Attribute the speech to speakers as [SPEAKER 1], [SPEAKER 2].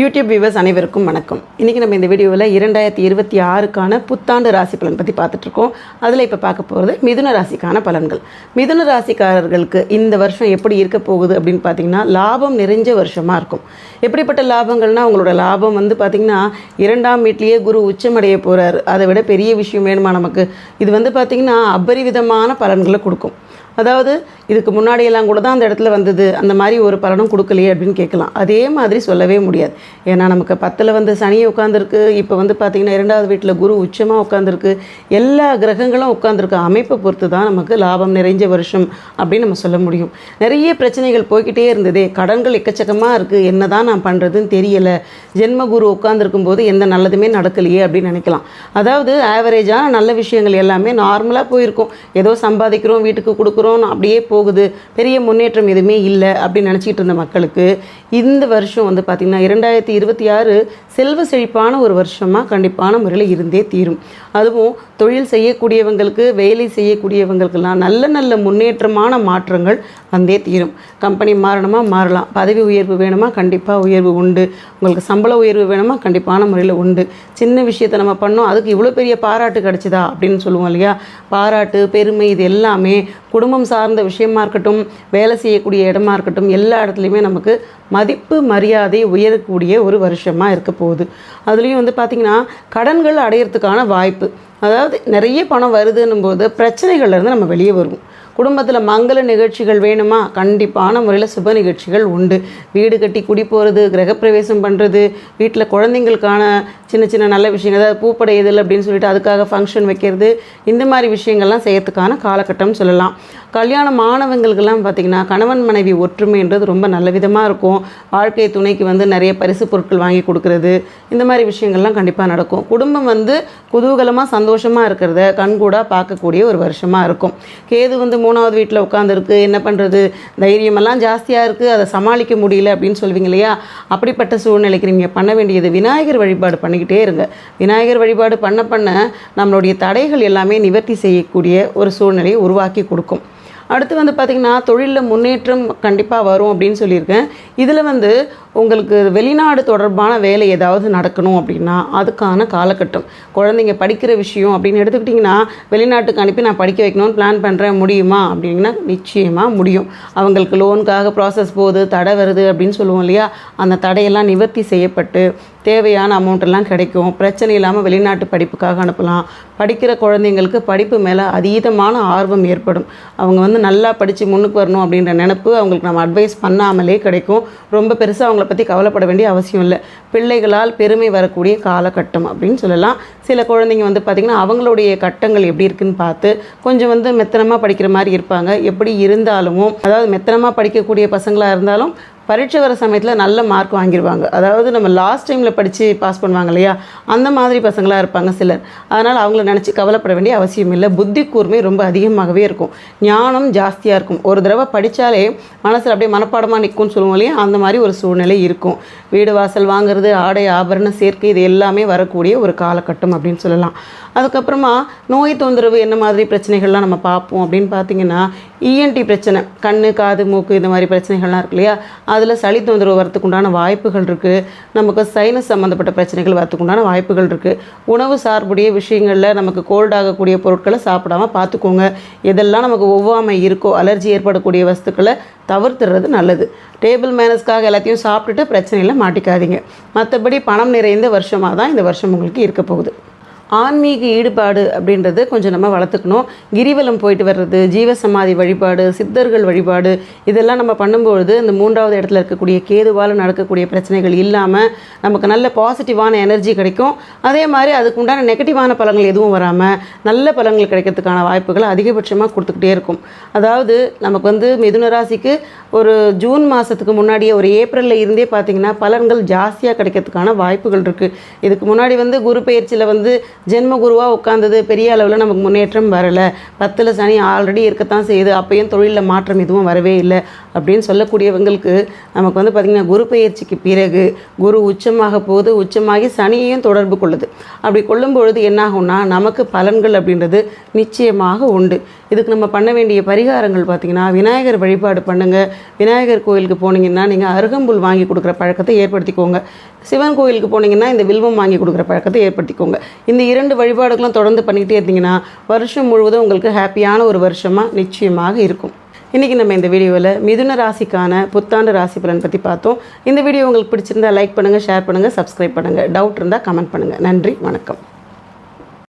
[SPEAKER 1] YouTube viewers அனைவருக்கும் வணக்கம். இன்றைக்கி நம்ம இந்த வீடியோவில் இரண்டாயிரத்தி இருபத்தி ஆறுக்கான புத்தாண்டு ராசி பலன் பற்றி பார்த்துட்ருக்கோம் அதில் இப்போ பார்க்க போகிறது மிதுன ராசிக்கான பலன்கள். மிதுன ராசிக்காரர்களுக்கு இந்த வருஷம் எப்படி இருக்க போகுது அப்படின்னு பார்த்தீங்கன்னா லாபம் நிறைஞ்ச வருஷமாக இருக்கும். எப்படிப்பட்ட லாபங்கள்னால் உங்களோட லாபம் வந்து பார்த்திங்கன்னா இரண்டாம் வீட்லேயே குரு உச்சமடைய போகிறார் அதை விட பெரிய விஷயம் வேணுமா நமக்கு? இது வந்து பார்த்திங்கன்னா அபரிவிதமான பலன்களை கொடுக்கும். அதாவது இதுக்கு முன்னாடியெல்லாம் கூட தான் அந்த இடத்துல வந்தது. அந்த மாதிரி ஒரு பலனும் கொடுக்கலையே அப்படின்னு கேட்கலாம். அதே மாதிரி சொல்லவே முடியாது. ஏன்னா நமக்கு பத்தில் வந்து சனியை உட்காந்துருக்கு இப்போ வந்து பார்த்திங்கன்னா இரண்டாவது வீட்டில் குரு உச்சமாக உட்காந்துருக்கு எல்லா கிரகங்களும் உட்காந்துருக்க அமைப்பை பொறுத்து தான் நமக்கு லாபம் நிறைஞ்ச வருஷம் அப்படின்னு நம்ம சொல்ல முடியும். நிறைய பிரச்சனைகள் போய்கிட்டே இருந்ததே. கடன்கள் எக்கச்சக்கமாக இருக்குது என்ன தான் நான் பண்ணுறதுன்னு தெரியலை. ஜென்ம குரு உட்காந்துருக்கும் போது எந்த நல்லதுமே நடக்கலையே அப்படின்னு நினைக்கலாம். அதாவது ஆவரேஜான நல்ல விஷயங்கள் எல்லாமே நார்மலாக போயிருக்கும். ஏதோ சம்பாதிக்கிறோம் வீட்டுக்கு கொடுக்குறோம் அப்படியே போகுது பெரிய முன்னேற்றம் எதுவுமே இல்லை அப்படின்னு நினச்சிக்கிட்டு இருந்த மக்களுக்கு இந்த வருஷம் வந்து பார்த்திங்கன்னா இரண்டாயிரத்தி இருபத்தி ஆறு செல்வ செழிப்பான ஒரு வருஷமாக கண்டிப்பான முறையில் இருந்தே தீரும். அதுவும் தொழில் செய்யக்கூடியவங்களுக்கு வேலை செய்யக்கூடியவங்களுக்கெல்லாம் நல்ல நல்ல முன்னேற்றமான மாற்றங்கள் வந்தே தீரும். கம்பெனி மாறணுமா? மாறலாம். பதவி உயர்வு வேணுமா? கண்டிப்பாக உயர்வு உண்டு. உங்களுக்கு சம்பள உயர்வு வேணுமா? கண்டிப்பான முறையில் உண்டு. சின்ன விஷயத்தை நம்ம பண்ணோம் அதுக்கு இவ்வளோ பெரிய பாராட்டு கிடச்சிதா அப்படின்னு சொல்லுவோம் இல்லையா? பாராட்டு பெருமை இது எல்லாமே குடும்பம் சார்ந்த விஷயமா இருக்கட்டும் வேலை செய்யக்கூடிய இடமா இருக்கட்டும் எல்லா இடத்துலையுமே நமக்கு மதிப்பு மரியாதை உயரக்கூடிய ஒரு வருஷமாக இருக்க போகுது. அதுலேயும் வந்து பார்த்திங்கன்னா கடன்கள் அடையிறதுக்கான வாய்ப்பு. அதாவது நிறைய பணம் வருதுன்னும் போது பிரச்சனைகள்லேருந்து நம்ம வெளியே வருவோம். குடும்பத்தில் மங்கள நிகழ்ச்சிகள் வேணுமா? கண்டிப்பான முறையில் சுப நிகழ்ச்சிகள் உண்டு. வீடு கட்டி குடி போகிறது கிரகப்பிரவேசம் பண்ணுறது வீட்டில் குழந்தைங்களுக்கான சின்ன சின்ன நல்ல விஷயங்கள் அதாவது பூப்படையுதல் அப்படின்னு சொல்லிட்டு அதுக்காக ஃபங்க்ஷன் வைக்கிறது இந்த மாதிரி விஷயங்கள்லாம் செய்யறதுக்கான காலகட்டம்னு சொல்லலாம். கல்யாணம் மாணவங்களுக்கெல்லாம் பார்த்திங்கன்னா கணவன் மனைவி ஒற்றுமைன்றது ரொம்ப நல்ல விதமாக இருக்கும். வாழ்க்கை துணைக்கு வந்து நிறைய பரிசு பொருட்கள் வாங்கி கொடுக்கறது இந்த மாதிரி விஷயங்கள்லாம் கண்டிப்பாக நடக்கும். குடும்பம் வந்து குதூகலமாக சந்தோஷமாக இருக்கிறத கண்கூடாக பார்க்கக்கூடிய ஒரு வருஷமாக இருக்கும். கேது வந்து மூணாவது வீட்டில் உட்காந்துருக்கு என்ன பண்ணுறது தைரியமெல்லாம் ஜாஸ்தியாக இருக்குது அதை சமாளிக்க முடியல அப்படின்னு சொல்லுவீங்க இல்லையா? அப்படிப்பட்ட சூழ்நிலைக்கு நீங்கள் பண்ண வேண்டியது விநாயகர் வழிபாடு பண்ணி பண்ணிக்கிட்டே இருங்க. விநாயகர் வழிபாடு பண்ண பண்ண நம்மளுடைய தடைகள் எல்லாமே நிவர்த்தி செய்யக்கூடிய ஒரு சூழ்நிலையை உருவாக்கி கொடுக்கும். அடுத்து வந்து பார்த்திங்கன்னா தொழிலில் முன்னேற்றம் கண்டிப்பாக வரும் அப்படின்னு சொல்லியிருக்கேன். இதில் வந்து உங்களுக்கு வெளிநாடு தொடர்பான வேலை ஏதாவது நடக்கணும் அப்படின்னா அதுக்கான காலகட்டம். குழந்தைங்க படிக்கிற விஷயம் அப்படின்னு எடுத்துக்கிட்டிங்கன்னா வெளிநாட்டுக்கு அனுப்பி நான் படிக்க வைக்கணும்னு பிளான் பண்ணுறேன் முடியுமா? அப்படின்னா நிச்சயமாக முடியும். அவங்களுக்கு லோனுக்காக ப்ராசஸ் போகுது தடை வருது அப்படின்னு சொல்லுவோம் இல்லையா? அந்த தடையெல்லாம் நிவர்த்தி செய்யப்பட்டு தேவையான அமௌண்ட் எல்லாம் கிடைக்கும். பிரச்சனை இல்லாமல் வெளிநாட்டு படிப்புக்காக அனுப்பலாம். படிக்கிற குழந்தைங்களுக்கு படிப்பு மேலே அதீதமான ஆர்வம் ஏற்படும். அவங்க வந்து நல்லா படித்து முன்னுக்கு வரணும் அப்படின்ற நினப்பு அவங்களுக்கு நம்ம அட்வைஸ் பண்ணாமலே கிடைக்கும். ரொம்ப பெருசாக அவங்க மற்றவங்களை பற்றி கவலைப்பட வேண்டிய அவசியம் இல்லை. பிள்ளைகளால் பெருமை வரக்கூடிய காலகட்டம் அப்படின்னு சொல்லலாம். சில குழந்தைங்க வந்து பார்த்திங்கன்னா அவங்களுடைய கட்டங்கள் எப்படி இருக்குன்னு பார்த்து கொஞ்சம் வந்து மெத்தனமாக படிக்கிற மாதிரி இருப்பாங்க. எப்படி இருந்தாலும் அதாவது மெத்தனமாக படிக்கக்கூடிய பசங்களாக இருந்தாலும் பரீட்சை வர சமயத்தில் நல்ல மார்க் வாங்கிடுவாங்க அதாவது நம்ம லாஸ்ட் டைமில் படித்து பாஸ் பண்ணுவாங்க இல்லையா? அந்த மாதிரி பசங்களாக இருப்பாங்க சிலர். அதனால் அவங்கள நினச்சி கவலைப்பட வேண்டிய அவசியம் இல்லை. புத்தி கூர்மை ரொம்ப அதிகமாகவே இருக்கும். ஞானம் ஜாஸ்தியாக இருக்கும். ஒரு தடவை படித்தாலே மனசில் அப்படியே மனப்பாடமாக நிற்கும்னு சொல்லுவோம் இல்லையா? அந்த மாதிரி ஒரு சூழ்நிலை இருக்கும். வீடு வாசல் வாங்குறது ஆடை ஆபரண சேர்க்கை இது எல்லாமே வரக்கூடிய ஒரு காலகட்டம் அப்படின்னு சொல்லலாம். அதுக்கப்புறமா நோய் தொந்தரவு என்ன மாதிரி பிரச்சனைகள்லாம் நம்ம பார்ப்போம் அப்படின்னு பார்த்தீங்கன்னா இஎன்டி பிரச்சனை. கண்ணு காது மூக்கு இந்த மாதிரி பிரச்சனைகள்லாம் இருக்கு இல்லையா? அது அதில் சளி தொந்தரவு வரத்துக்கு உண்டான வாய்ப்புகள் இருக்குது நமக்கு சைனஸ் சம்மந்தப்பட்ட பிரச்சனைகள் வரத்துக்கு உண்டான வாய்ப்புகள் இருக்குது உணவு சார்புடைய விஷயங்களில் நமக்கு கோல்ட் ஆகக்கூடிய பொருட்களை சாப்பிடாம பார்த்துக்கோங்க. எதெல்லாம் நமக்கு ஒவ்வாமை இருக்கோ அலர்ஜி ஏற்படக்கூடிய வஸ்துக்களை தவிர்த்துறது நல்லது. டேபிள் மேனஸ்க்காக எல்லாத்தையும் சாப்பிட்டுட்டு பிரச்சனையில் மாட்டிக்காதீங்க. மற்றபடி பணம் நிறைந்த வருஷமாக தான் இந்த வருஷம் உங்களுக்கு இருக்க போகுது. ஆன்மீக ஈடுபாடு அப்படின்றது கொஞ்சம் நம்ம வளர்த்துக்கணும். கிரிவலம் போயிட்டு வர்றது ஜீவசமாதி வழிபாடு சித்தர்கள் வழிபாடு இதெல்லாம் நம்ம பண்ணும்பொழுது இந்த மூன்றாவது இடத்துல இருக்கக்கூடிய கேதுவால் நடக்கக்கூடிய பிரச்சனைகள் இல்லாமல் நமக்கு நல்ல பாசிட்டிவான எனர்ஜி கிடைக்கும். அதே மாதிரி அதுக்கு உண்டான நெகட்டிவான பலன்கள் எதுவும் வராமல் நல்ல பலன்கள் கிடைக்கிறதுக்கான வாய்ப்புகள் அதிகபட்சமாக கொடுத்துக்கிட்டே இருக்கும். அதாவது நமக்கு வந்து மிதுன ராசிக்கு ஒரு ஜூன் மாதத்துக்கு முன்னாடியே ஒரு ஏப்ரலில் இருந்தே பார்த்தீங்கன்னா பலன்கள் ஜாஸ்தியாக கிடைக்கிறதுக்கான வாய்ப்புகள் இருக்குது இதுக்கு முன்னாடி வந்து குரு பயிற்சியில் வந்து ஜென்ம குருவாக உட்காந்தது பெரிய அளவில் நமக்கு முன்னேற்றம் வரலை. பத்தில் சனி ஆல்ரெடி இருக்கத்தான் செய்யுது அப்பயும் தொழிலில் மாற்றம் எதுவும் வரவே இல்லை அப்படின்னு சொல்லக்கூடியவங்களுக்கு நமக்கு வந்து பார்த்திங்கன்னா குரு பயிற்சிக்கு பிறகு குரு உச்சமாக போது உச்சமாகி சனியையும் தொடர்பு கொள்ளுது. அப்படி கொள்ளும் பொழுது என்னாகும்னா நமக்கு பலன்கள் அப்படின்றது நிச்சயமாக உண்டு. இதுக்கு நம்ம பண்ண வேண்டிய பரிகாரங்கள் பார்த்திங்கன்னா விநாயகர் வழிபாடு பண்ணுங்கள் விநாயகர் கோயிலுக்கு போனீங்கன்னா நீங்கள் அருகம்புல் வாங்கி கொடுக்குற பழக்கத்தை ஏற்படுத்திக்கோங்க. சிவன் கோயிலுக்கு போனீங்கன்னா இந்த வில்வம் வாங்கி கொடுக்குற பழக்கத்தை ஏற்படுத்திக்கோங்க. இந்த இரண்டு வழிபாடுகளும் தொடர்ந்து பண்ணிக்கிட்டே இருந்தீங்கன்னா வருஷம் முழுவதும் உங்களுக்கு ஹாப்பியான ஒரு வருஷமாக நிச்சயமாக இருக்கும். இன்றைக்கி நம்ம இந்த வீடியோவில் மிதுன ராசிக்கான புத்தாண்டு ராசி பலன் பற்றி பார்த்தோம். இந்த வீடியோ உங்களுக்கு பிடிச்சிருந்தா லைக் பண்ணுங்கள் ஷேர் பண்ணுங்கள் சப்ஸ்கிரைப் பண்ணுங்கள் டவுட் இருந்தால் கமெண்ட் பண்ணுங்கள் நன்றி வணக்கம்.